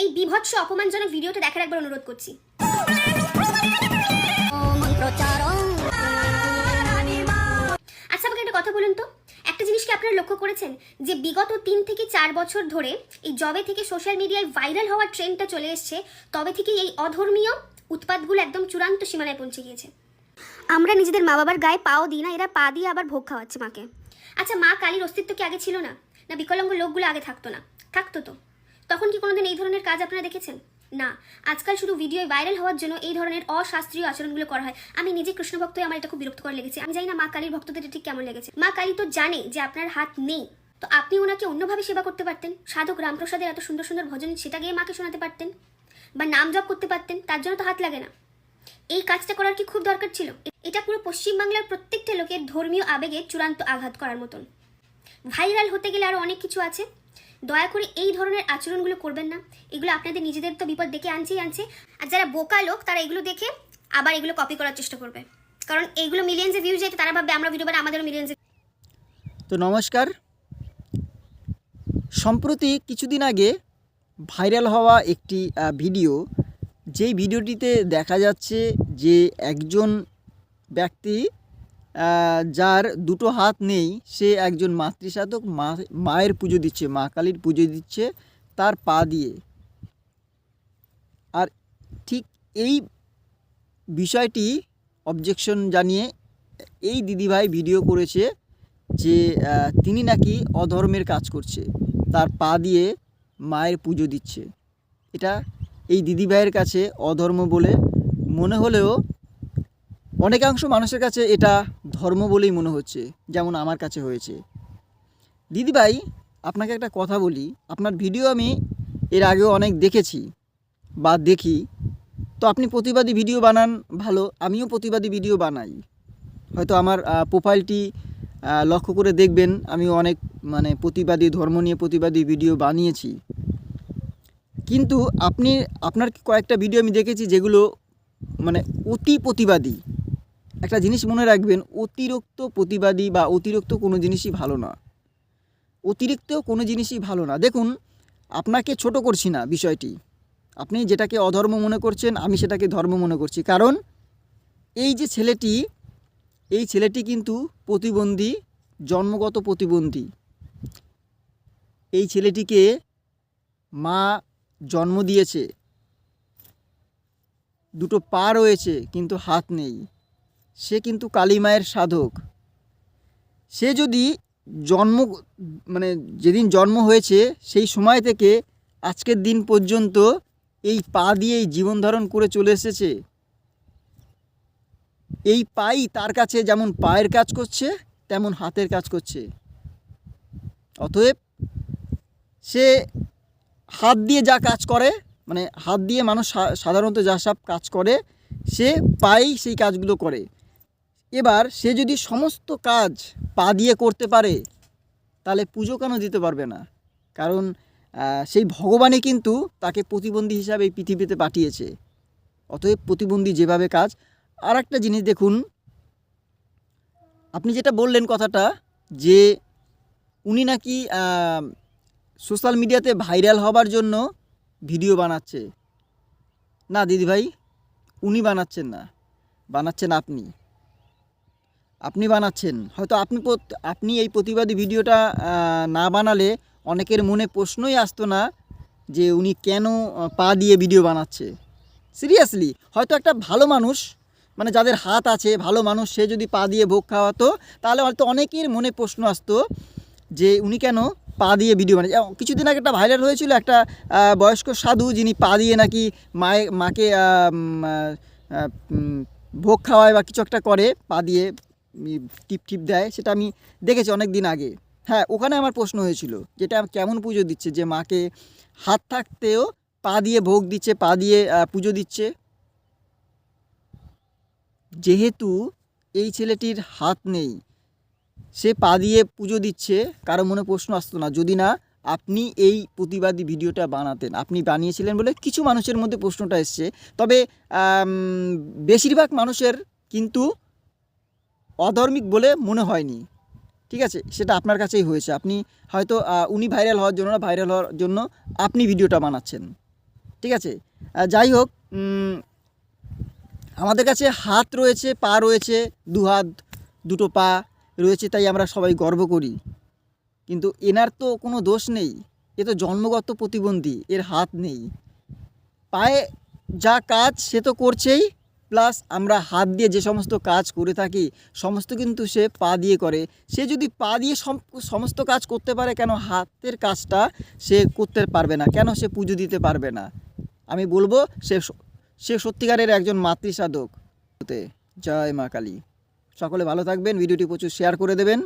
এই বিভৎস অপমানজনক ভিডিওটা দেখার একবার অনুরোধ করছি। আচ্ছা আমাকে একটা কথা বলুন তো। একটা জিনিস কি আপনারা লক্ষ্য করেছেন যে বিগত তিন থেকে চার বছর ধরে এই জবে থেকে সোশ্যাল মিডিয়ায় ভাইরাল হওয়ার ট্রেন্ডটা চলে এসছে, তবে থেকে এই অধর্মীয় উৎপাতগুলো একদম চূড়ান্ত সীমানায় পৌঁছে গিয়েছে। আমরা নিজেদের মা বাবার গায়ে পাও দিই না, এরা পা দিয়ে আবার ভোগ খাওয়াচ্ছে মাকে। আচ্ছা মা কালীর অস্তিত্ব কি আগে ছিল না? না, বিকলাঙ্গ লোকগুলো আগে থাকতো না। থাকতো তো। তখন কি কোনোদিন এই ধরনের কাজ আপনারা দেখেছেন? না। আজকাল শুধু ভিডিও ভাইরাল হওয়ার জন্য এই ধরনের অশাস্ত্রীয় আচরণগুলো করা হয়। আমি নিজে কৃষ্ণ ভক্ত আমার এটা খুব বিরক্তকর লেগেছে। আমি জানি না মা কালীর ভক্তদের ঠিক কেমন লেগেছে। মা কালী তো জানে যে আপনার হাত নেই। তো আপনি ওনাকে অন্যভাবে সেবা করতে পারতেন? সাধক রামপ্রসাদের এত সুন্দর সুন্দর ভজন সেটা গিয়ে মাকে শোনাতে পারতেন? বা নাম জপ করতে পারতেন? তার জন্য তো হাত লাগে না। এই কাজটা করার কি খুব দরকার ছিল? এটা পুরো পশ্চিমবাংলার প্রত্যেকটা লোকের ধর্মীয় আবেগে চূড়ান্ত আঘাত করার মতন। ভাইরাল হতে গেলে আরও অনেক কিছু আছে। দয়া করে এই ধরনের আচরণগুলো করবেন না। এগুলো আপনাদের নিজেদের তো বিপদ দেখে আনছেই আনছে। আর যারা বোকা লোক, তারা এগুলো দেখে আবার এগুলো কপি করার চেষ্টা করবে। কারণ এইগুলো মিলিয়ন্সে ভিউজ যেতে তারা ভাববে আমরা ভিডিও বানাই, আমাদেরও মিলিয়ন্সে তো নমস্কার। সম্প্রতি কিছুদিন আগে ভাইরাল হওয়া একটি ভিডিও যেই ভিডিওটিতে দেখা যাচ্ছে যে একজন ব্যক্তি যার দুটো হাত নেই, সে একজন মাতৃসাধক, মা, মায়ের পুজো দিচ্ছে, মা কালীর পুজো দিচ্ছে তার পা দিয়ে। আর ঠিক এই বিষয়টি অবজেকশন জানিয়ে এই দিদিভাই ভিডিও করেছে যে তিনি নাকি অধর্মের কাজ করছে, তার পা দিয়ে মায়ের পুজো দিচ্ছে। এটা এই দিদিভাইয়ের কাছে অধর্ম বলে মনে হলেও অনেকাংশ মানুষের কাছে এটা ধর্ম বলেই মনে হচ্ছে, যেমন আমার কাছে হয়েছে। দিদিভাই, আপনাকে একটা কথা বলি, আপনার ভিডিও আমি এর আগেও অনেক দেখেছি বা দেখি। তো আপনি প্রতিবাদী ভিডিও বানান, ভালো, আমিও প্রতিবাদী ভিডিও বানাই। হয়তো আমার প্রোফাইলটি লক্ষ্য করে দেখবেন আমি অনেক মানে প্রতিবাদী, ধর্ম নিয়ে প্রতিবাদী ভিডিও বানিয়েছি। কিন্তু আপনি, আপনার কয়েকটা ভিডিও আমি দেখেছি যেগুলো মানে অতি প্রতিবাদী। একটা জিনিস মনে রাখবেন, অতিরিক্ত প্রতিবাদী বা অতিরিক্ত কোনো জিনিসই ভালো না। অতিরিক্ত কোনো জিনিসই ভালো না। দেখুন, আপনাকে ছোট করছি না বিষয়টি। আপনি যেটাকে অধর্ম মনে করছেন, আমি সেটাকে ধর্ম মনে করছি। কারণ, এই যে ছেলেটি, এই ছেলেটি কিন্তু প্রতিবন্ধী, জন্মগত প্রতিবন্ধী। এই ছেলেটিকে মা জন্ম দিয়েছে। দুটো পা রয়েছে, কিন্তু হাত নেই। সে কিন্তু কালী মায়ের সাধক। সে যদি জন্ম মানে যেদিন জন্ম হয়েছে, সেই সময় থেকে আজকের দিন পর্যন্ত এই পা দিয়েই জীবন ধারণ করে চলে এসেছে। এই পাই তার কাছে যেমন পায়ের কাজ করছে, তেমন হাতের কাজ করছে। অতএব সে হাত দিয়ে যা কাজ করে মানে হাত দিয়ে মানুষ সাধারণত যা সব কাজ করে, সে পাই সেই কাজগুলো করে। এবার সে যদি সমস্ত কাজ পা দিয়ে করতে পারে, তাহলে পুজো কেন দিতে পারবে না? কারণ সেই ভগবানই কিন্তু তাকে প্রতিবন্ধী হিসাবে এই পৃথিবীতে পাঠিয়েছে। অতএব প্রতিবন্ধী যেভাবে কাজ আর একটা জিনিস দেখুন। আপনি যেটা বললেন কথাটা, যে উনি নাকি সোশ্যাল মিডিয়াতে ভাইরাল হবার জন্য ভিডিও বানাচ্ছে। না, দিদিভাই, উনি বানাচ্ছেন না। বানাচ্ছেন আপনি। আপনি বানাচ্ছেন। হয়তো আপনি আপনি এই প্রতিবাদী ভিডিওটা না বানালে অনেকের মনে প্রশ্নই আসতো না যে উনি কেন পা দিয়ে ভিডিও বানাচ্ছে। সিরিয়াসলি, হয়তো একটা ভালো মানুষ মানে যাদের হাত আছে, ভালো মানুষ, সে যদি পা দিয়ে ভোগ খাওয়াতো, তাহলে হয়তো অনেকের মনে প্রশ্ন আসতো যে উনি কেন পা দিয়ে ভিডিও বানাচ্ছে এমন কিছুদিন আগে একটা ভাইরাল হয়েছিল একটা বয়স্ক সাধু, যিনি পা দিয়ে নাকি মায়ে, মাকে ভোগ খাওয়ায় বা কিছু একটা করে, পা দিয়ে টিপ টিপ দেয়, সেটা আমি দেখেছি অনেক দিন আগে। হ্যাঁ ওখানে আমার প্রশ্ন হয়েছিল, যেটা কেমন পুজো দিচ্ছে? যে মাকে হাত থাকতেও পা দিয়ে ভোগ দিচ্ছে, পা দিয়ে পুজো দিচ্ছে? যেহেতু এই ছেলেটির হাত নেই, সে পা দিয়ে পুজো দিচ্ছে, কারও মনে প্রশ্ন আসতো না। যদি না, আপনি এই প্রতিবাদী ভিডিওটা বানাতেন। আপনি বানিয়েছিলেন বলে কিছু মানুষের মধ্যে প্রশ্নটা এসছে। তবে বেশিরভাগ মানুষের কিন্তু অধর্মিক বলে মনে হয়নি। ঠিক আছে? সেটা আপনার কাছেই হয়েছে। আপনি হয়তো উনি ভাইরাল হওয়ার জন্য না ভাইরাল হওয়ার জন্য আপনি ভিডিওটা বানাচ্ছেন। ঠিক আছে? যাই হোক আমাদের কাছে হাত রয়েছে, পা রয়েছে দু হাত দুটো পা রয়েছে, তাই আমরা সবাই গর্ব করি। কিন্তু এনার তো কোনো দোষ নেই। এ তো জন্মগত প্রতিবন্ধী, এর হাত নেই। পায়ে যা কাজ সে তো করছেই। প্লাস আমরা হাত দিয়ে যে সমস্ত কাজ করে থাকি, সমস্ত কিন্তু সে পা দিয়ে করে। সে যদি পা দিয়ে সম- সমস্ত কাজ করতে পারে কেন হাতের কাজটা সে করতে পারবে না? কেন সে পুজো দিতে পারবে না? আমি বলব সে সে সত্যিকারের একজন মাতৃসাধক। জয় মা কালী। সকলে ভালো থাকবেন, ভিডিওটি প্রচুর শেয়ার করে দেবেন।